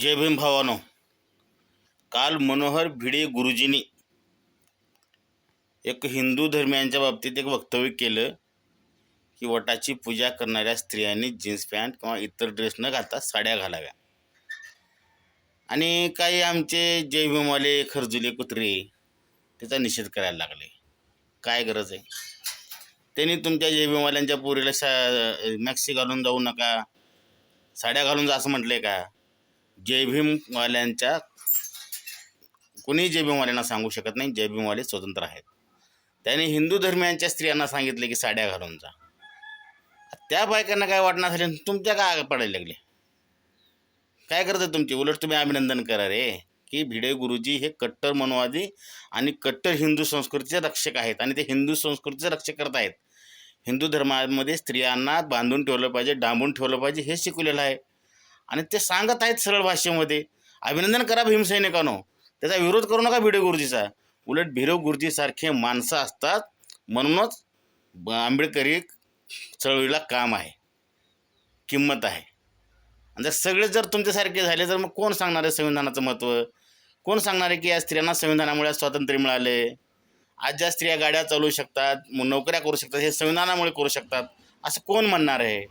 जय भीम भावानो. काल मनोहर भिडे गुरुजींनी एक हिंदू धर्मियांच्या बाबतीत एक वक्तव्य केलं की वटाची पूजा करणाऱ्या स्त्रियांनी जीन्स पॅन्ट किंवा इतर ड्रेस न घालता साड्या घालाव्या. आणि काही आमचे जय भीमवाले खरजुले कुत्रे त्याचा निषेध करायला लागले. काय गरज आहे? त्यांनी तुमच्या जय भीमवाल्यांच्या पोरीला शा मॅक्सी घालून जाऊ नका. साड्या घालून जा असं म्हटलं आहे का? जय भीमवाल्यांच्या कोणी जय भीमवाल्यांना सांगू शकत नाही जय भीमवाले स्वतंत्र आहेत. त्याने हिंदू धर्मियांच्या स्त्रियांना सांगितले की साड्या घालून जा. त्या बायकांना काय वाटणार झाले? तुमच्या काय पडायला लागले? काय करते तुमची? उलट तुम्ही अभिनंदन करा रे की भिडे गुरुजी हे कट्टर मनोवादी आणि कट्टर हिंदू संस्कृतीचे रक्षक आहेत आणि ते हिंदू संस्कृतीचे रक्षक करत आहेत. हिंदू धर्मामध्ये स्त्रियांना बांधून ठेवलं पाहिजे डांबून ठेवलं पाहिजे हे शिकवलेलं आहे. आणि ते सांगत आहेत सरळ भाषेमध्ये अभिनंदन करा भीमसैनिकांनो त्याचा विरोध करू नका भिडे गुरुजीचा. उलट भिरव गुरुजीसारखे माणसं असतात म्हणूनच आंबेडकरी चळवळीला काम आहे किंमत आहे. आणि जर सगळे जर तुमच्यासारखे झाले तर मग कोण सांगणार आहे संविधानाचं महत्त्व? कोण सांगणार आहे की या स्त्रियांना संविधानामुळे स्वातंत्र्य मिळाले? आज ज्या स्त्रिया गाड्या चालवू शकतात नोकऱ्या करू शकतात हे संविधानामुळे करू शकतात असं कोण म्हणणार आहे?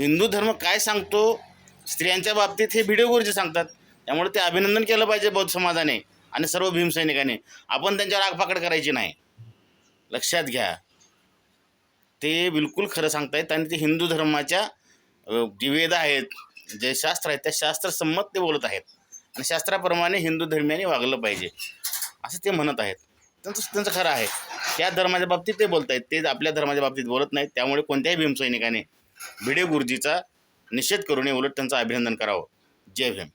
हिंदू धर्म काय सांगतो? स्त्रियांच्या बाबतीत हे व्हिडिओ गुरुजी सांगतात. त्यामुळे ते अभिनंदन केलं पाहिजे बौद्ध समाजाने आणि सर्व भीमसैनिकाने आपण त्यांच्यावर आगपाकड करायची नाही. लक्षात घ्या. ते बिलकुल खरं सांगतायत आणि ते हिंदू धर्माच्या अ, जे वेद आहेत. जे शास्त्र आहेत त्या शास्त्रसंमत ते बोलत आहेत. आणि शास्त्राप्रमाणे हिंदू धर्मियाने वागलं पाहिजे. असं ते म्हणत आहेत. त्यांचं त्यांचं खरं आहे. त्या धर्माच्या बाबतीत ते बोलत आहेत ते आपल्या धर्माच्या बाबतीत बोलत नाहीत. त्यामुळे कोणत्याही भीमसैनिकाने भिडे गुरुजीचा निषेध करू नये उलट त्यांचं अभिनंदन करावं. जय भीम.